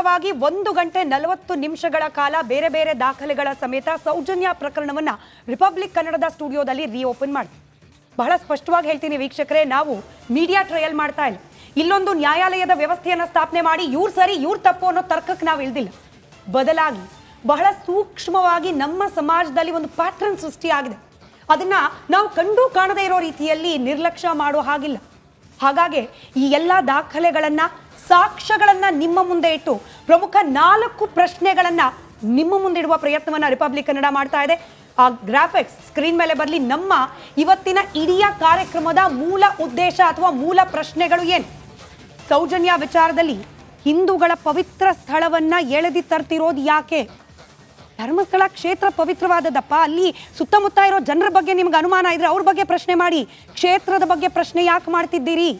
ಸೂಕ್ಷ್ಮವಾಗಿ ಒಂದು ಗಂಟೆ ನಲವತ್ತು ನಿಮಿಷಗಳ ಕಾಲ ಬೇರೆ ಬೇರೆ ದಾಖಲೆಗಳ ಸಮೇತ ಸೌಜನ್ಯ ಪ್ರಕರಣವನ್ನ ರಿಪಬ್ಲಿಕ್ ಕನ್ನಡದ ಸ್ಟುಡಿಯೋದಲ್ಲಿ ರಿಓಪನ್ ಮಾಡಿ. ಬಹಳ ಸ್ಪಷ್ಟವಾಗಿ ಹೇಳ್ತೀನಿ ವೀಕ್ಷಕರೇ, ನಾವು ಮೀಡಿಯಾ ಟ್ರಯಲ್ ಮಾಡ್ತಾ ಇಲ್ಲ. ಇಲ್ಲೊಂದು ನ್ಯಾಯಾಲಯದ ವ್ಯವಸ್ಥೆಯನ್ನ ಸ್ಥಾಪನೆ ಮಾಡಿ ಇವ್ರು ಸರಿ, ಇವ್ರು ತಪ್ಪು ಅನ್ನೋ ತರ್ಕಕ್ಕೆ ನಾವು ಇಳ್ದಿಲ್ಲ ಬದಲಾಗಿ ಬಹಳ ಸೂಕ್ಷ್ಮವಾಗಿ ನಮ್ಮ ಸಮಾಜದಲ್ಲಿ ಒಂದು ಪ್ಯಾಟ್ರನ್ ಸೃಷ್ಟಿಯಾಗಿದೆ. ಅದನ್ನ ನಾವು ಕಂಡು ಕಾಣದೇ ಇರೋ ರೀತಿಯಲ್ಲಿ ನಿರ್ಲಕ್ಷ್ಯ ಮಾಡೋ ಹಾಗಿಲ್ಲ. ಹಾಗಾಗಿ ಈ ಎಲ್ಲ ದಾಖಲೆಗಳನ್ನ ಸಾಕ್ಷ್ಯಗಳನ್ನ ನಿಮ್ಮ ಮುಂದೆ ಇಟ್ಟು ಪ್ರಮುಖ ನಾಲ್ಕು ಪ್ರಶ್ನೆಗಳನ್ನ ನಿಮ್ಮ ಮುಂದಿಡುವ ಪ್ರಯತ್ನವನ್ನ ರಿಪಬ್ಲಿಕ್ ಕನ್ನಡ ಮಾಡ್ತಾ ಇದೆ. ಆ ಗ್ರಾಫಿಕ್ಸ್ ಸ್ಕ್ರೀನ್ ಮೇಲೆ ಬರಲಿ. ನಮ್ಮ ಇವತ್ತಿನ ಇಡೀ ಕಾರ್ಯಕ್ರಮದ ಮೂಲ ಉದ್ದೇಶ ಅಥವಾ ಮೂಲ ಪ್ರಶ್ನೆಗಳು ಏನು? ಸೌಜನ್ಯ ವಿಚಾರದಲ್ಲಿ ಹಿಂದೂಗಳ ಪವಿತ್ರ ಸ್ಥಳವನ್ನ ಎಳೆದಿ ತರ್ತಿರೋದು ಯಾಕೆ? ಧರ್ಮಸ್ಥಳ ಕ್ಷೇತ್ರ ಪವಿತ್ರವಾದದಪ್ಪ. ಅಲ್ಲಿ ಸುತ್ತಮುತ್ತ ಇರೋ ಜನರ ಬಗ್ಗೆ ನಿಮ್ಗೆ ಅನುಮಾನ ಇದ್ರೆ ಅವ್ರ ಬಗ್ಗೆ ಪ್ರಶ್ನೆ ಮಾಡಿ. ಕ್ಷೇತ್ರದ ಬಗ್ಗೆ ಪ್ರಶ್ನೆ ಯಾಕೆ ಮಾಡ್ತಿದ್ದೀರಿ?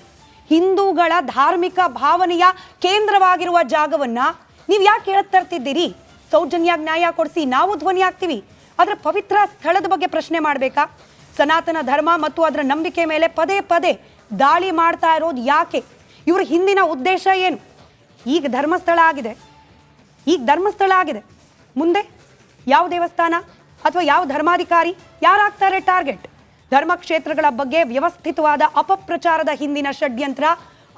ಹಿಂದೂಗಳ ಧಾರ್ಮಿಕ ಭಾವನೆಯ ಕೇಂದ್ರವಾಗಿರುವ ಜಾಗವನ್ನ ನೀವು ಯಾಕೆ ಹೇಳ್ತರ್ತಿದ್ದೀರಿ ಸೌಜನ್ಯ ನ್ಯಾಯ ಕೊಡಿಸಿ ನಾವು ಧ್ವನಿ ಆಗ್ತೀವಿ ಅದರ ಪವಿತ್ರ ಸ್ಥಳದ ಬಗ್ಗೆ ಪ್ರಶ್ನೆ ಮಾಡಬೇಕಾ? ಸನಾತನ ಧರ್ಮ ಮತ್ತು ಅದರ ನಂಬಿಕೆ ಮೇಲೆ ಪದೇ ಪದೇ ದಾಳಿ ಮಾಡ್ತಾ ಇರೋದು ಯಾಕೆ? ಇವ್ರ ಹಿಂದಿನ ಉದ್ದೇಶ ಏನು? ಈಗ ಧರ್ಮಸ್ಥಳ ಆಗಿದೆ. ಈಗ ಧರ್ಮಸ್ಥಳ ಆಗಿದೆ. ಮುಂದೆ ಯಾವ ದೇವಸ್ಥಾನ ಅಥವಾ ಯಾವ ಧರ್ಮಾಧಿಕಾರಿ? ಯಾರಾಗ್ತಾರೆ ಟಾರ್ಗೆಟ್? ಧರ್ಮಕ್ಷೇತ್ರಗಳ ಬಗ್ಗೆ ವ್ಯವಸ್ಥಿತವಾದ ಅಪಪ್ರಚಾರದ ಹಿಂದಿನ ಷಡ್ಯಂತ್ರ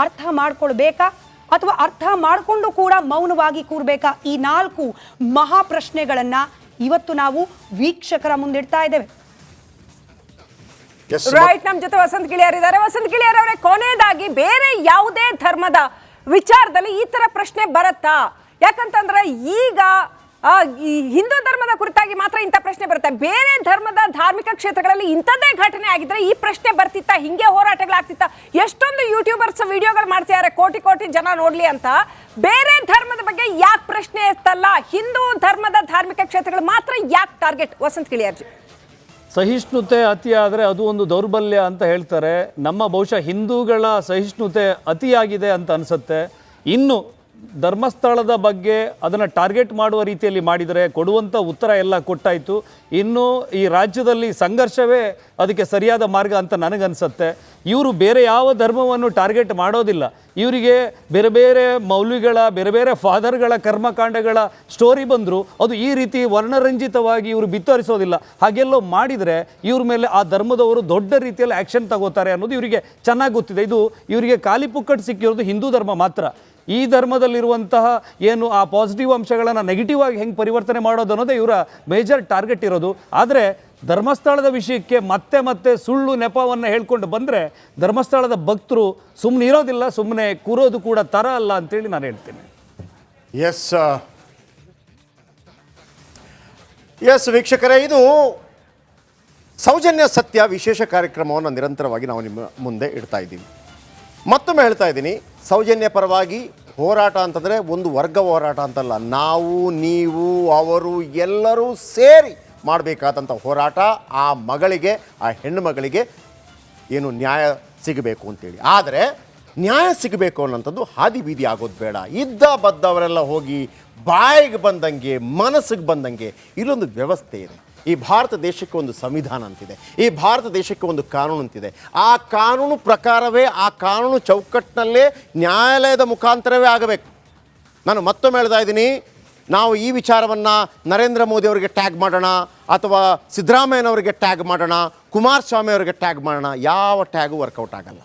ಅರ್ಥ ಮಾಡ್ಕೊಳ್ಬೇಕಾ? ಅಥವಾ ಅರ್ಥ ಮಾಡಿಕೊಂಡು ಕೂಡ ಮೌನವಾಗಿ ಕೂರಬೇಕಾ? ಈ ನಾಲ್ಕು ಮಹಾ ಪ್ರಶ್ನೆಗಳನ್ನ ಇವತ್ತು ನಾವು ವೀಕ್ಷಕರ ಮುಂದಿಡ್ತಾ ಇದ್ದೇವೆ. ರೈಟ್ ನಮ್ ಜೊತೆ ವಸಂತ್ ಗಿಳಿಯರ್ ಇದ್ದಾರೆ. ವಸಂತ್ ಗಿಳಿಯರ್ ಅವರೇ ಕೊನೆಯದಾಗಿ ಬೇರೆ ಯಾವುದೇ ಧರ್ಮದ ವಿಚಾರದಲ್ಲಿ ಈ ತರ ಪ್ರಶ್ನೆ ಬರತ್ತಾ? ಯಾಕಂತಂದ್ರೆ ಈಗ ಈ ಹಿಂದೂ ಧರ್ಮದ ಕುರಿತಾಗಿ ಮಾತ್ರ ಇಂಥ ಪ್ರಶ್ನೆ ಬರುತ್ತೆ. ಬೇರೆ ಧರ್ಮದ ಧಾರ್ಮಿಕ ಕ್ಷೇತ್ರಗಳಲ್ಲಿ ಇಂಥದ್ದೇ ಘಟನೆ ಆಗಿದ್ರೆ ಈ ಪ್ರಶ್ನೆ ಬರ್ತಿತ್ತ, ಹಿಂಗೆ ಹೋರಾಟಗಳಾಗ್ತಿತ್ತ. ಎಷ್ಟೊಂದು ಯೂಟ್ಯೂಬರ್ಸ್ ವಿಡಿಯೋಗಳು ಮಾಡ್ತಿದ್ದಾರೆ, ಕೋಟಿ ಕೋಟಿ ಜನ ನೋಡ್ಲಿ ಅಂತ. ಬೇರೆ ಧರ್ಮದ ಬಗ್ಗೆ ಯಾಕೆ ಪ್ರಶ್ನೆ ಇರ್ತಲ್ಲ ಹಿಂದೂ ಧರ್ಮದ ಧಾರ್ಮಿಕ ಕ್ಷೇತ್ರಗಳು ಮಾತ್ರ ಯಾಕೆ ಟಾರ್ಗೆಟ್ ವಸಂತ್ ಕಿಳಿಯಾರ್ಜಿ ಸಹಿಷ್ಣುತೆ ಅತಿಯಾದರೆ ಅದು ಒಂದು ದೌರ್ಬಲ್ಯ ಅಂತ ಹೇಳ್ತಾರೆ. ನಮ್ಮ ಬಹುಶಃ ಹಿಂದೂಗಳ ಸಹಿಷ್ಣುತೆ ಅತಿಯಾಗಿದೆ ಅಂತ ಅನಿಸುತ್ತೆ. ಇನ್ನು ಧರ್ಮಸ್ಥಳದ ಬಗ್ಗೆ ಅದನ್ನು ಟಾರ್ಗೆಟ್ ಮಾಡುವ ರೀತಿಯಲ್ಲಿ ಮಾಡಿದರೆ ಕೊಡುವಂಥ ಉತ್ತರ ಎಲ್ಲ ಕೊಟ್ಟಾಯಿತು. ಇನ್ನು ಈ ರಾಜ್ಯದಲ್ಲಿ ಸಂಘರ್ಷವೇ ಅದಕ್ಕೆ ಸರಿಯಾದ ಮಾರ್ಗ ಅಂತ ನನಗನ್ಸುತ್ತೆ. ಇವರು ಬೇರೆ ಯಾವ ಧರ್ಮವನ್ನು ಟಾರ್ಗೆಟ್ ಮಾಡೋದಿಲ್ಲ. ಇವರಿಗೆ ಬೇರೆ ಬೇರೆ ಮೌಲ್ಯಗಳ, ಬೇರೆ ಬೇರೆ ಫಾದರ್ಗಳ ಕರ್ಮಕಾಂಡಗಳ ಸ್ಟೋರಿ ಬಂದರೂ, ಅದು ಈ ರೀತಿ ವರ್ಣರಂಜಿತವಾಗಿ ಇವರು ಬಿತ್ತರಿಸೋದಿಲ್ಲ. ಹಾಗೆಲ್ಲೋ ಮಾಡಿದರೆ ಇವ್ರ ಮೇಲೆ ಆ ಧರ್ಮದವರು ದೊಡ್ಡ ರೀತಿಯಲ್ಲಿ ಆ್ಯಕ್ಷನ್ ತಗೋತಾರೆ ಅನ್ನೋದು ಇವರಿಗೆ ಚೆನ್ನಾಗಿ ಗೊತ್ತಿದೆ. ಇದು ಇವರಿಗೆ ಖಾಲಿ ಸಿಕ್ಕಿರೋದು ಹಿಂದೂ ಧರ್ಮ ಮಾತ್ರ. ಈ ಧರ್ಮದಲ್ಲಿರುವಂತಹ ಏನು ಆ ಪಾಸಿಟಿವ್ ಅಂಶಗಳನ್ನು ನೆಗೆಟಿವ್ ಆಗಿ ಹೆಂಗೆ ಪರಿವರ್ತನೆ ಮಾಡೋದು ಅನ್ನೋದೇ ಇವರ ಮೇಜರ್ ಟಾರ್ಗೆಟ್ ಇರೋದು. ಆದರೆ ಧರ್ಮಸ್ಥಳದ ವಿಷಯಕ್ಕೆ ಮತ್ತೆ ಮತ್ತೆ ಸುಳ್ಳು ನೆಪವನ್ನು ಹೇಳ್ಕೊಂಡು ಬಂದರೆ ಧರ್ಮಸ್ಥಳದ ಭಕ್ತರು ಸುಮ್ಮನೆ ಇರೋದಿಲ್ಲ ಸುಮ್ಮನೆ ಕೂರೋದು ಕೂಡ ತರ ಅಲ್ಲ ಅಂತೇಳಿ ನಾನು ಹೇಳ್ತೀನಿ. ಎಸ್ ಎಸ್ ವೀಕ್ಷಕರೇ, ಇದು ಸೌಜನ್ಯ ಸತ್ಯ ವಿಶೇಷ ಕಾರ್ಯಕ್ರಮವನ್ನು ನಿರಂತರವಾಗಿ ನಾವು ನಿಮ್ಮ ಮುಂದೆ ಇಡ್ತಾ ಇದ್ದೀವಿ. ಮತ್ತೊಮ್ಮೆ ಹೇಳ್ತಾ ಇದ್ದೀನಿ, ಸೌಜನ್ಯ ಪರವಾಗಿ ಹೋರಾಟ ಅಂತಂದರೆ ಒಂದು ವರ್ಗ ಹೋರಾಟ ಅಂತಲ್ಲ, ನಾವು, ನೀವು, ಅವರು, ಎಲ್ಲರೂ ಸೇರಿ ಮಾಡಬೇಕಾದಂಥ ಹೋರಾಟ, ಆ ಮಗಳಿಗೆ, ಆ ಹೆಣ್ಣು ಮಗಳಿಗೆ ಏನು ನ್ಯಾಯ ಸಿಗಬೇಕು ಅಂತೇಳಿ. ಆದರೆ ನ್ಯಾಯ ಸಿಗಬೇಕು ಅನ್ನೋಂಥದ್ದು ಹಾದಿ ಬೀದಿ ಆಗೋದು ಬೇಡ. ಇದ್ದ ಬದ್ದವರೆಲ್ಲ ಹೋಗಿ ಬಾಯಿಗೆ ಬಂದಂಗೆ, ಮನಸ್ಸಿಗೆ ಬಂದಂಗೆ ಇಲ್ಲೊಂದು ವ್ಯವಸ್ಥೆ ಇದೆ. ಈ ಭಾರತ ದೇಶಕ್ಕೆ ಒಂದು ಸಂವಿಧಾನ ಅಂತಿದೆ. ಈ ಭಾರತ ದೇಶಕ್ಕೆ ಒಂದು ಕಾನೂನು ಅಂತಿದೆ. ಆ ಕಾನೂನು ಪ್ರಕಾರವೇ, ಆ ಕಾನೂನು ಚೌಕಟ್ಟಿನಲ್ಲೇ ನ್ಯಾಯಾಲಯದ ಮುಖಾಂತರವೇ ಆಗಬೇಕು. ನಾನು ಮತ್ತೊಮ್ಮೆ ಹೇಳ್ತಾ ಇದ್ದೀನಿ, ನಾವು ಈ ವಿಚಾರವನ್ನು ನರೇಂದ್ರ ಮೋದಿ ಅವರಿಗೆ ಟ್ಯಾಗ್ ಮಾಡೋಣ, ಅಥವಾ ಸಿದ್ದರಾಮಯ್ಯನವರಿಗೆ ಟ್ಯಾಗ್ ಮಾಡೋಣ, ಕುಮಾರಸ್ವಾಮಿ ಅವರಿಗೆ ಟ್ಯಾಗ್ ಮಾಡೋಣ, ಯಾವ ಟ್ಯಾಗು ವರ್ಕೌಟ್ ಆಗಲ್ಲ.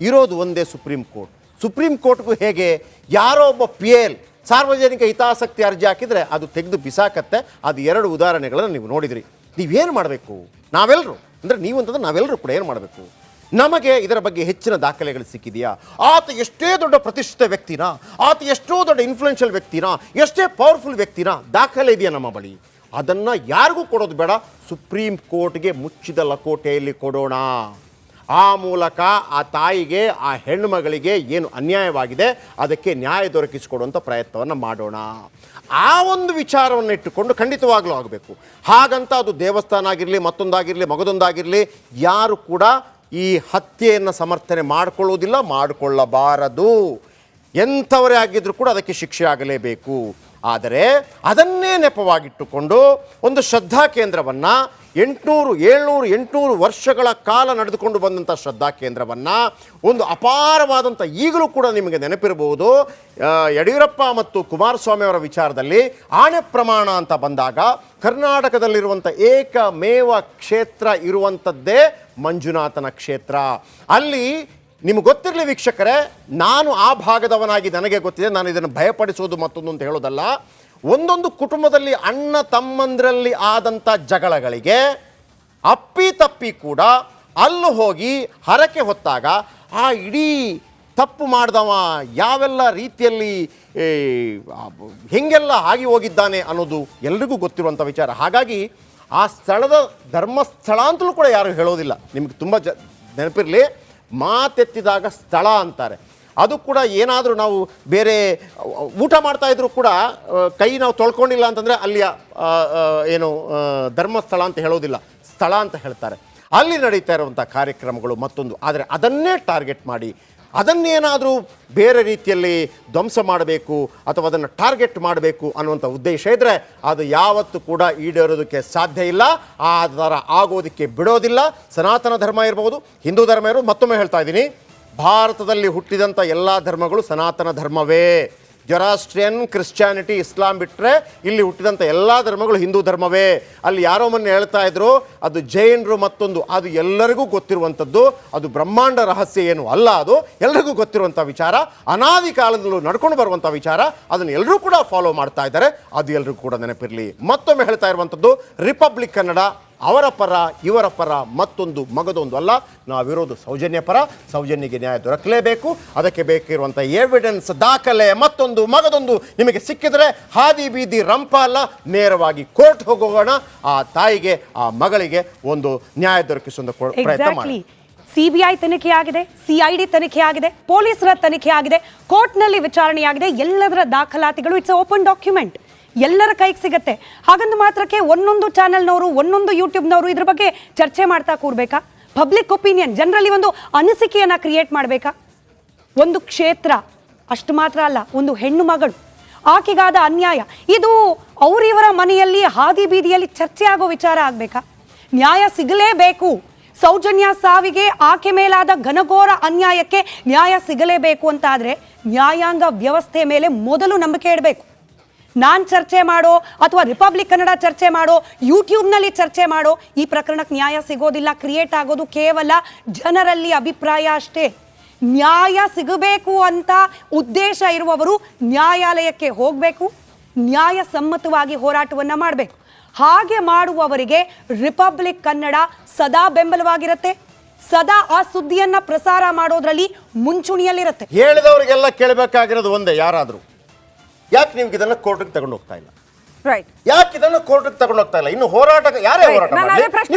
ಇರೋದು ಒಂದೇ ಸುಪ್ರೀಂ ಕೋರ್ಟ್. ಸುಪ್ರೀಂ ಕೋರ್ಟ್ಗೂ ಹೇಗೆ, ಯಾರೋ ಒಬ್ಬ ಪಿ ಎಲ್ ಸಾರ್ವಜನಿಕ ಹಿತಾಸಕ್ತಿ ಅರ್ಜಿ ಹಾಕಿದರೆ ಅದು ತೆಗೆದು ಬಿಸಾಕತ್ತೆ. ಅದು ಎರಡು ಉದಾಹರಣೆಗಳನ್ನು ನೀವು ನೋಡಿದಿರಿ. ನೀವೇನು ಮಾಡಬೇಕು? ನಾವೆಲ್ಲರೂ ಅಂದರೆ ನೀವು ಅಂತಂದ್ರೆ ನಾವೆಲ್ಲರೂ ಕೂಡ ಏನು ಮಾಡಬೇಕು? ನಮಗೆ ಇದರ ಬಗ್ಗೆ ಹೆಚ್ಚಿನ ದಾಖಲೆಗಳು ಸಿಕ್ಕಿದೆಯಾ? ಆತ ಎಷ್ಟೇ ದೊಡ್ಡ ಪ್ರತಿಷ್ಠಿತ ವ್ಯಕ್ತಿನ? ಆತ ಎಷ್ಟೋ ದೊಡ್ಡ ಇನ್ಫ್ಲುಯೆನ್ಷಿಯಲ್ ವ್ಯಕ್ತಿನ? ಎಷ್ಟೇ ಪವರ್ಫುಲ್ ವ್ಯಕ್ತಿನ? ದಾಖಲೆ ಇದೆಯಾ ನಮ್ಮ ಬಳಿ? ಅದನ್ನು ಯಾರಿಗೂ ಕೊಡೋದು ಬೇಡ. ಸುಪ್ರೀಂ ಕೋರ್ಟ್ಗೆ ಮುಚ್ಚಿದ ಲಕೋಟೆಯಲ್ಲಿ ಕೊಡೋಣ. ಆ ಮೂಲಕ ಆ ತಾಯಿಗೆ, ಆ ಹೆಣ್ಣು ಮಗಳಿಗೆ ಏನು ಅನ್ಯಾಯವಾಗಿದೆ, ಅದಕ್ಕೆ ನ್ಯಾಯ ದೊರಕಿಸಿಕೊಡುವಂಥ ಪ್ರಯತ್ನವನ್ನು ಮಾಡೋಣ. ಆ ಒಂದು ವಿಚಾರವನ್ನು ಇಟ್ಟುಕೊಂಡು ಖಂಡಿತವಾಗಲೂ ಆಗಬೇಕು. ಹಾಗಂತ ಅದು ದೇವಸ್ಥಾನ ಆಗಿರಲಿ, ಮತ್ತೊಂದಾಗಿರಲಿ, ಮಗದೊಂದಾಗಿರಲಿ, ಯಾರು ಕೂಡ ಈ ಹತ್ಯೆಯನ್ನು ಸಮರ್ಥನೆ ಮಾಡಿಕೊಳ್ಳುವುದಿಲ್ಲ ಮಾಡಿಕೊಳ್ಳಬಾರದು. ಎಂಥವರೇ ಆಗಿದ್ದರೂ ಕೂಡ ಅದಕ್ಕೆ ಶಿಕ್ಷೆ ಆಗಲೇಬೇಕು. ಆದರೆ ಅದನ್ನೇ ನೆಪವಾಗಿಟ್ಟುಕೊಂಡು ಒಂದು ಶ್ರದ್ಧಾ ಕೇಂದ್ರವನ್ನು ಎಂಟುನೂರು, ಏಳ್ನೂರು, ಎಂಟುನೂರು ವರ್ಷಗಳ ಕಾಲ ನಡೆದುಕೊಂಡು ಬಂದಂಥ ಶ್ರದ್ಧಾ ಕೇಂದ್ರವನ್ನು ಒಂದು ಅಪಾರವಾದಂಥ ಈಗಲೂ ಕೂಡ ನಿಮಗೆ ನೆನಪಿರಬಹುದು. ಯಡಿಯೂರಪ್ಪ ಮತ್ತು ಕುಮಾರಸ್ವಾಮಿ ಅವರ ವಿಚಾರದಲ್ಲಿ ಆಣೆ ಪ್ರಮಾಣ ಅಂತ ಬಂದಾಗ ಕರ್ನಾಟಕದಲ್ಲಿರುವಂಥ ಏಕಮೇವ ಕ್ಷೇತ್ರ ಇರುವಂಥದ್ದೇ ಮಂಜುನಾಥನ ಕ್ಷೇತ್ರ. ಅಲ್ಲಿ ನಿಮ್ಗೆ ಗೊತ್ತಿರಲಿ ವೀಕ್ಷಕರೇ, ನಾನು ಆ ಭಾಗದವನಾಗಿ ನನಗೆ ಗೊತ್ತಿದೆ, ನಾನು ಇದನ್ನು ಭಯಪಡಿಸೋದು ಮತ್ತೊಂದು ಅಂತ ಹೇಳೋದಲ್ಲ. ಒಂದೊಂದು ಕುಟುಂಬದಲ್ಲಿ ಅಣ್ಣ ತಮ್ಮಂದರಲ್ಲಿ ಆದಂಥ ಜಗಳಗಳಿಗೆ ಅಪ್ಪಿ ತಪ್ಪಿ ಕೂಡ ಅಲ್ಲೂ ಹೋಗಿ ಹರಕೆ ಹೊತ್ತಾಗ, ಆ ಇಡೀ ತಪ್ಪು ಮಾಡಿದವ, ಯಾವೆಲ್ಲ ರೀತಿಯಲ್ಲಿ ಹೆಂಗೆಲ್ಲ ಆಗಿ ಹೋಗಿದ್ದಾನೆ ಅನ್ನೋದು ಎಲ್ರಿಗೂ ಗೊತ್ತಿರುವಂಥ ವಿಚಾರ. ಹಾಗಾಗಿ ಆ ಸ್ಥಳದ ಧರ್ಮಸ್ಥಳ ಅಂತಲೂ ಕೂಡ ಯಾರು ಹೇಳೋದಿಲ್ಲ. ನಿಮಗೆ ತುಂಬ ಜ ನೆನಪಿರಲಿ, ಮಾತೆತ್ತಿದಾಗ ಸ್ಥಳ ಅಂತಾರೆ. ಅದು ಕೂಡ ಏನಾದರೂ ನಾವು ಬೇರೆ, ಊಟ ಮಾಡ್ತಾ ಇದ್ರು ಕೂಡ ಕೈ ನಾವು ತೊಳ್ಕೊಂಡಿಲ್ಲ ಅಂತಂದರೆ ಅಲ್ಲಿಯ ಏನು ಧರ್ಮಸ್ಥಳ ಅಂತ ಹೇಳೋದಿಲ್ಲ, ಸ್ಥಳ ಅಂತ ಹೇಳ್ತಾರೆ. ಅಲ್ಲಿ ನಡೀತಾ ಇರುವಂಥ ಕಾರ್ಯಕ್ರಮಗಳು ಮತ್ತೊಂದು. ಆದರೆ ಅದನ್ನೇ ಟಾರ್ಗೆಟ್ ಮಾಡಿ, ಅದನ್ನೇನಾದರೂ ಬೇರೆ ರೀತಿಯಲ್ಲಿ ಧ್ವಂಸ ಮಾಡಬೇಕು ಅಥವಾ ಅದನ್ನು ಟಾರ್ಗೆಟ್ ಮಾಡಬೇಕು ಅನ್ನುವಂಥ ಉದ್ದೇಶ ಇದ್ದರೆ ಅದು ಯಾವತ್ತೂ ಕೂಡ ಈಡೇರೋದಕ್ಕೆ ಸಾಧ್ಯ ಇಲ್ಲ. ಆ ಥರ ಆಗೋದಕ್ಕೆ ಬಿಡೋದಿಲ್ಲ. ಸನಾತನ ಧರ್ಮ ಇರ್ಬೋದು, ಹಿಂದೂ ಧರ್ಮ ಇರ್ಬೋದು, ಮತ್ತೊಮ್ಮೆ ಹೇಳ್ತಾ ಇದ್ದೀನಿ. ಭಾರತದಲ್ಲಿ ಹುಟ್ಟಿದಂಥ ಎಲ್ಲ ಧರ್ಮಗಳು ಸನಾತನ ಧರ್ಮವೇ. ಜೊರಾಸ್ಟ್ರಿಯನ್ ಕ್ರಿಶ್ಚಿಯಾನಿಟಿ, ಇಸ್ಲಾಂ ಬಿಟ್ಟರೆ ಇಲ್ಲಿ ಹುಟ್ಟಿದಂಥ ಎಲ್ಲ ಧರ್ಮಗಳು ಹಿಂದೂ ಧರ್ಮವೇ. ಅಲ್ಲಿ ಯಾರೋ ಮೊನ್ನೆ ಹೇಳ್ತಾ ಇದ್ರು, ಅದು ಜೈನರು ಮತ್ತೊಂದು, ಅದು ಎಲ್ಲರಿಗೂ ಗೊತ್ತಿರುವಂಥದ್ದು ಅದು ಬ್ರಹ್ಮಾಂಡ ರಹಸ್ಯ ಏನು ಅಲ್ಲ ಅದು ಎಲ್ಲರಿಗೂ ಗೊತ್ತಿರುವಂಥ ವಿಚಾರ, ಅನಾದಿ ಕಾಲದಲ್ಲೂ ನಡ್ಕೊಂಡು ಬರುವಂಥ ವಿಚಾರ, ಅದನ್ನು ಎಲ್ಲರೂ ಕೂಡ ಫಾಲೋ ಮಾಡ್ತಾ ಇದ್ದಾರೆ, ಅದು ಎಲ್ಲರಿಗೂ ಕೂಡ ನೆನಪಿರಲಿ. ಮತ್ತೊಮ್ಮೆ ಹೇಳ್ತಾ ಇರುವಂಥದ್ದು ರಿಪಬ್ಲಿಕ್ ಕನ್ನಡ ಅವರ ಪರ, ಇವರ ಪರ ಮತ್ತೊಂದು ಮಗದೊಂದು ಅಲ್ಲ ನಾವಿರೋದು ಸೌಜನ್ಯ ಪರ, ಸೌಜನ್ಯಗೆ ನ್ಯಾಯ ದೊರಕಲೇಬೇಕು. ಅದಕ್ಕೆ ಬೇಕಿರುವಂಥ ಎವಿಡೆನ್ಸ್ ದಾಖಲೆ ಮತ್ತೊಂದು ಮಗದೊಂದು ನಿಮಗೆ ಸಿಕ್ಕಿದರೆ ಹಾದಿ ಬೀದಿ ರಂಪ ಅಲ್ಲ, ನೇರವಾಗಿ ಕೋರ್ಟ್ ಹೋಗೋಣ. ಆ ತಾಯಿಗೆ, ಆ ಮಗಳಿಗೆ ಒಂದು ನ್ಯಾಯ ದೊರಕಿಸುವ ಪ್ರಯತ್ನ ಮಾಡಿ. ಸಿಬಿಐ ತನಿಖೆ ಆಗಿದೆ ಸಿಐಡಿ ತನಿಖೆ ಆಗಿದೆ, ಪೊಲೀಸರ ತನಿಖೆ ಆಗಿದೆ, ಕೋರ್ಟ್ನಲ್ಲಿ ವಿಚಾರಣೆಯಾಗಿದೆ, ಎಲ್ಲದರ ದಾಖಲಾತಿಗಳು ಇಟ್ಸ್ ಓಪನ್ ಡಾಕ್ಯುಮೆಂಟ್ ಎಲ್ಲರ ಕೈಗೆ ಸಿಗತ್ತೆ. ಹಾಗಂದು ಮಾತ್ರಕ್ಕೆ ಒಂದೊಂದು ಚಾನೆಲ್ನವರು, ಒಂದೊಂದು ಯೂಟ್ಯೂಬ್ನವರು ಇದ್ರ ಬಗ್ಗೆ ಚರ್ಚೆ ಮಾಡ್ತಾ ಕೂರ್ಬೇಕಾ? ಪಬ್ಲಿಕ್ ಒಪಿನಿಯನ್ ಜನರಲ್ಲಿ ಒಂದು ಅನಿಸಿಕೆಯನ್ನು ಕ್ರಿಯೇಟ್ ಮಾಡಬೇಕಾ? ಒಂದು ಕ್ಷೇತ್ರ ಅಷ್ಟು ಮಾತ್ರ ಅಲ್ಲ, ಒಂದು ಹೆಣ್ಣು ಮಗಳು. ಆಕೆಗಾದ ಅನ್ಯಾಯ. ಇದು ಅವರಿವರ ಮನೆಯಲ್ಲಿ ಹಾದಿ ಬೀದಿಯಲ್ಲಿ ಚರ್ಚೆ ಆಗೋ ವಿಚಾರ ಆಗಬೇಕಾ? ನ್ಯಾಯ ಸಿಗಲೇಬೇಕು. ಸೌಜನ್ಯ ಸಾವಿಗೆ ಆಕೆ ಮೇಲಾದ ಘನಘೋರ ಅನ್ಯಾಯಕ್ಕೆ ನ್ಯಾಯ ಸಿಗಲೇಬೇಕು ಅಂತ ಆದ್ರೆ ನ್ಯಾಯಾಂಗ ವ್ಯವಸ್ಥೆ ಮೇಲೆ ಮೊದಲು ನಂಬಿಕೆ ಇಡಬೇಕು. ನಾನ್ ಚರ್ಚೆ ಮಾಡೋ ಅಥವಾ ರಿಪಬ್ಲಿಕ್ ಕನ್ನಡ ಚರ್ಚೆ ಮಾಡೋ ಯೂಟ್ಯೂಬ್ನಲ್ಲಿ ಚರ್ಚೆ ಮಾಡೋ, ಈ ಪ್ರಕರಣಕ್ಕೆ ನ್ಯಾಯ ಸಿಗೋದಿಲ್ಲ ಕ್ರಿಯೇಟ್ ಆಗೋದು ಕೇವಲ ಜನರಲ್ಲಿ ಅಭಿಪ್ರಾಯ ಅಷ್ಟೇ. ನ್ಯಾಯ ಸಿಗಬೇಕು ಅಂತ ಉದ್ದೇಶ ಇರುವವರು ನ್ಯಾಯಾಲಯಕ್ಕೆ ಹೋಗಬೇಕು, ನ್ಯಾಯ ಸಮ್ಮತವಾಗಿ ಹೋರಾಟವನ್ನು ಮಾಡಬೇಕು. ಹಾಗೆ ಮಾಡುವವರಿಗೆ ರಿಪಬ್ಲಿಕ್ ಕನ್ನಡ ಸದಾ ಬೆಂಬಲವಾಗಿರುತ್ತೆ, ಸದಾ ಆ ಸುದ್ದಿಯನ್ನ ಪ್ರಸಾರ ಮಾಡೋದ್ರಲ್ಲಿ ಮುಂಚೂಣಿಯಲ್ಲಿರುತ್ತೆ. ಹೇಳಿದವರಿಗೆಲ್ಲ ಕೇಳಬೇಕಾಗಿರೋದು ಒಂದೇ, ಯಾರಾದರೂ. ಯಾಕೆ ನೀವು ಇದನ್ನ ಕೋರ್ಟಿಗೆ ತಗೊಂಡು ಹೋಗ್ತಾ ಇಲ್ಲ? ರೈಟ್ ಯಾಕೆ ಇದನ್ನ ಕೋರ್ಟಿಗೆ ತಗೊಂಡು ಹೋಗ್ತಾ ಇಲ್ಲ? ಇನ್ನು ಹೋರಾಟ ಯಾರೇ ಹೋರಾಟ ನಾನು ಅದೇ ಪ್ರಶ್ನೆ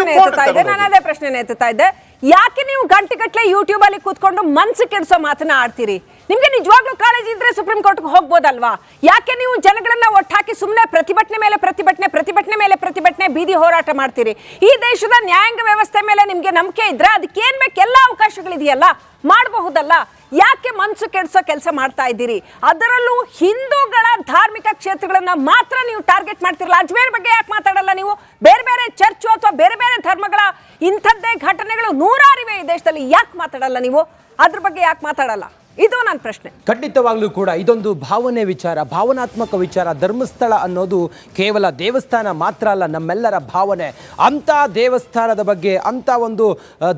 ಎತ್ತುತ್ತಾ ಇದ್ದೆ. ಯಾಕೆ ನೀವು ಗಂಟೆಗಟ್ಟಲೆ ಯೂಟ್ಯೂಬ್ ಅಲ್ಲಿ ಕೂತ್ಕೊಂಡು ಮನ್ಸು ಕೆಡಿಸೋ ಮಾತನ್ನ ಆಡ್ತೀರಿ? ನಿಮ್ಗೆ ನಿಜವಾಗ್ಲೂ ಕಾಲೇಜ್ ಇದ್ರೆ ಸುಪ್ರೀಂ ಕೋರ್ಟ್ಗೆ ಹೋಗ್ಬೋದಲ್ವಾ? ಯಾಕೆ ನೀವು ಜನಗಳನ್ನ ಒಟ್ಟಾಕಿ ಸುಮ್ಮನೆ ಪ್ರತಿಭಟನೆ ಮೇಲೆ ಪ್ರತಿಭಟನೆ ಪ್ರತಿಭಟನೆ ಮೇಲೆ ಪ್ರತಿಭಟನೆ ಬೀದಿ ಹೋರಾಟ ಮಾಡ್ತೀರಿ? ಈ ದೇಶದ ನ್ಯಾಯಾಂಗ ವ್ಯವಸ್ಥೆ ಮೇಲೆ ನಿಮ್ಗೆ ನಂಬಿಕೆ ಇದ್ರೆ ಅದಕ್ಕೆ ಏನ್ ಬೇಕು? ಎಲ್ಲ ಅವಕಾಶಗಳಿದೆಯಲ್ಲ? ಮಾಡಬಹುದಲ್ಲ? ಯಾಕೆ ಮನ್ಸು ಕೆಡಿಸೋ ಕೆಲಸ ಮಾಡ್ತಾ ಇದ್ದೀರಿ? ಅದರಲ್ಲೂ ಹಿಂದೂಗಳ ಧಾರ್ಮಿಕ ಕ್ಷೇತ್ರಗಳನ್ನ ಮಾತ್ರ ನೀವು ಟಾರ್ಗೆಟ್ ಮಾಡ್ತಿರಲ್ಲ. ಅಜ್ಮೇರ್ ಬಗ್ಗೆ ಯಾಕೆ ಮಾತಾಡಲ್ಲ ನೀವು? ಬೇರೆ ಬೇರೆ ಚರ್ಚು ಅಥವಾ ಬೇರೆ ಬೇರೆ ಧರ್ಮಗಳ ಇಂಥದ್ದೇ ಘಟನೆಗಳು ನೂರಾರಿವೆ ಈ ದೇಶದಲ್ಲಿ ಯಾಕೆ ಮಾತಾಡಲ್ಲ ನೀವು? ಅದ್ರ ಬಗ್ಗೆ ಯಾಕೆ ಮಾತಾಡಲ್ಲ? ಇದು ನನ್ನ ಪ್ರಶ್ನೆ. ಖಂಡಿತವಾಗ್ಲೂ ಕೂಡ ಇದೊಂದು ಭಾವನೆ ವಿಚಾರ, ಭಾವನಾತ್ಮಕ ವಿಚಾರ, ಧರ್ಮಸ್ಥಳ ಅನ್ನೋದು ಕೇವಲ ದೇವಸ್ಥಾನ ಮಾತ್ರ ಅಲ್ಲ, ನಮ್ಮೆಲ್ಲರ ಭಾವನೆ. ಅಂಥ ದೇವಸ್ಥಾನದ ಬಗ್ಗೆ, ಅಂಥ ಒಂದು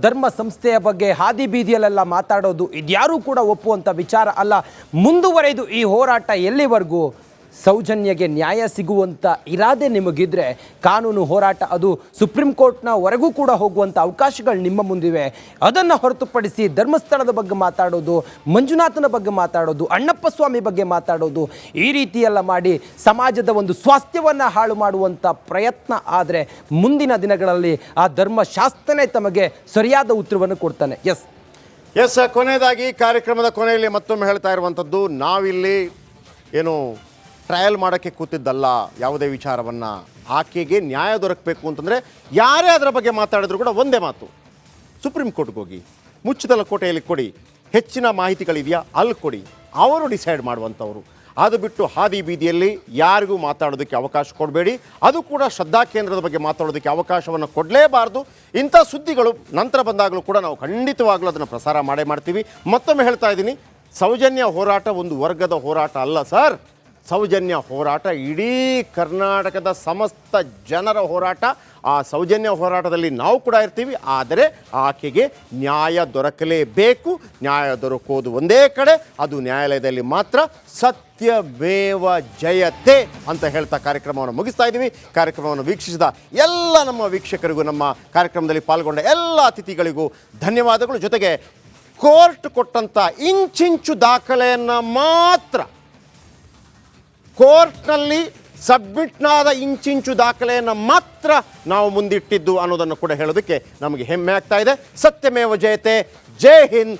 ಧರ್ಮ ಸಂಸ್ಥೆಯ ಬಗ್ಗೆ ಹಾದಿ ಬೀದಿಯಲ್ಲೆಲ್ಲ ಮಾತಾಡೋದು ಇದ್ಯಾರೂ ಕೂಡ ಒಪ್ಪುವಂಥ ವಿಚಾರ ಅಲ್ಲ. ಮುಂದುವರೆದು ಈ ಹೋರಾಟ ಎಲ್ಲಿವರೆಗೂ? ಸೌಜನ್ಯಗೆ ನ್ಯಾಯ ಸಿಗುವಂಥ ಇರಾದೆ ನಿಮಗಿದ್ರೆ ಕಾನೂನು ಹೋರಾಟ ಅದು ಸುಪ್ರೀಂ ಕೋರ್ಟ್ನ ವರೆಗೂ ಕೂಡ ಹೋಗುವಂಥ ಅವಕಾಶಗಳು ನಿಮ್ಮ ಮುಂದಿವೆ. ಅದನ್ನು ಹೊರತುಪಡಿಸಿ ಧರ್ಮಸ್ಥಳದ ಬಗ್ಗೆ ಮಾತಾಡೋದು, ಮಂಜುನಾಥನ ಬಗ್ಗೆ ಮಾತಾಡೋದು, ಅಣ್ಣಪ್ಪ ಸ್ವಾಮಿ ಬಗ್ಗೆ ಮಾತಾಡೋದು, ಈ ರೀತಿಯೆಲ್ಲ ಮಾಡಿ ಸಮಾಜದ ಒಂದು ಸ್ವಾಸ್ಥ್ಯವನ್ನು ಹಾಳು ಮಾಡುವಂಥ ಪ್ರಯತ್ನ ಆದರೆ ಮುಂದಿನ ದಿನಗಳಲ್ಲಿ ಆ ಧರ್ಮಶಾಸ್ತ್ರನೇ ತಮಗೆ ಸರಿಯಾದ ಉತ್ತರವನ್ನು ಕೊಡ್ತಾನೆ. ಎಸ್ ಎಸ್ ಕೊನೆಯದಾಗಿ ಕಾರ್ಯಕ್ರಮದ ಕೊನೆಯಲ್ಲಿ ಮತ್ತೊಮ್ಮೆ ಹೇಳ್ತಾ ಇರುವಂಥದ್ದು ನಾವಿಲ್ಲಿ ಏನು ಟ್ರಯಲ್ ಮಾಡೋಕ್ಕೆ ಕೂತಿದ್ದಲ್ಲ ಯಾವುದೇ ವಿಚಾರವನ್ನು, ಆಕೆಗೆ ನ್ಯಾಯ ದೊರಕಬೇಕು ಅಂತಂದರೆ ಯಾರೇ ಅದರ ಬಗ್ಗೆ ಮಾತಾಡಿದ್ರು ಕೂಡ ಒಂದೇ ಮಾತು, ಸುಪ್ರೀಂ ಕೋರ್ಟ್ಗೆ ಹೋಗಿ ಮುಚ್ಚಿದ ಕೋಟೆಯಲ್ಲಿ ಕೊಡಿ, ಹೆಚ್ಚಿನ ಮಾಹಿತಿಗಳಿದೆಯಾ ಅಲ್ಲಿ ಕೊಡಿ, ಅವರು ಡಿಸೈಡ್ ಮಾಡುವಂಥವ್ರು. ಅದು ಬಿಟ್ಟು ಹಾದಿ ಬೀದಿಯಲ್ಲಿ ಯಾರಿಗೂ ಮಾತಾಡೋದಕ್ಕೆ ಅವಕಾಶ ಕೊಡಬೇಡಿ, ಅದು ಕೂಡ ಶ್ರದ್ಧಾ ಕೇಂದ್ರದ ಬಗ್ಗೆ ಮಾತಾಡೋದಕ್ಕೆ ಅವಕಾಶವನ್ನು ಕೊಡಲೇಬಾರ್ದು. ಇಂಥ ಸುದ್ದಿಗಳು ನಂತರ ಬಂದಾಗಲೂ ಕೂಡ ನಾವು ಖಂಡಿತವಾಗ್ಲೂ ಅದನ್ನು ಪ್ರಸಾರ ಮಾಡೇ ಮಾಡ್ತೀವಿ. ಮತ್ತೊಮ್ಮೆ ಹೇಳ್ತಾ ಇದ್ದೀನಿ, ಸೌಜನ್ಯ ಹೋರಾಟ ಒಂದು ವರ್ಗದ ಹೋರಾಟ ಅಲ್ಲ ಸರ್. ಸೌಜನ್ಯ ಹೋರಾಟ. ಇಡೀ ಕರ್ನಾಟಕದ ಸಮಸ್ತ ಜನರ ಹೋರಾಟ. ಆ ಸೌಜನ್ಯ ಹೋರಾಟದಲ್ಲಿ ನಾವು ಕೂಡ ಇರ್ತೀವಿ. ಆದರೆ ಆಕೆಗೆ ನ್ಯಾಯ ದೊರಕಲೇಬೇಕು. ನ್ಯಾಯ ದೊರಕೋದು ಒಂದೇ ಕಡೆ. ಅದು ನ್ಯಾಯಾಲಯದಲ್ಲಿ ಮಾತ್ರ ಸತ್ಯವೇವ ಜಯತೆ ಅಂತ ಹೇಳ್ತಾ ಕಾರ್ಯಕ್ರಮವನ್ನು ಮುಗಿಸ್ತಾ ಇದ್ದೀವಿ. ಕಾರ್ಯಕ್ರಮವನ್ನು ವೀಕ್ಷಿಸಿದ ಎಲ್ಲ ನಮ್ಮ ವೀಕ್ಷಕರಿಗೂ, ನಮ್ಮ ಕಾರ್ಯಕ್ರಮದಲ್ಲಿ ಪಾಲ್ಗೊಂಡ ಎಲ್ಲ ಅತಿಥಿಗಳಿಗೂ ಧನ್ಯವಾದಗಳು. ಜೊತೆಗೆ ಕೋರ್ಟ್ ಕೊಟ್ಟಂಥ ಇಂಚಿಂಚು ದಾಖಲೆಯನ್ನು ಮಾತ್ರ ಕೋರ್ಟ್ನಲ್ಲಿ ಸಬ್ಮಿಟ್ನಾದ ಇಂಚಿಂಚು ದಾಖಲೆಯನ್ನು ಮಾತ್ರ ನಾವು ಮುಂದಿಟ್ಟಿದ್ದು ಅನ್ನೋದನ್ನು ಕೂಡ ಹೇಳೋದಕ್ಕೆ ನಮಗೆ ಹೆಮ್ಮೆ ಆಗ್ತಾ ಇದೆ. ಸತ್ಯಮೇವ ಜಯತೆ. ಜೈ ಹಿಂದ್.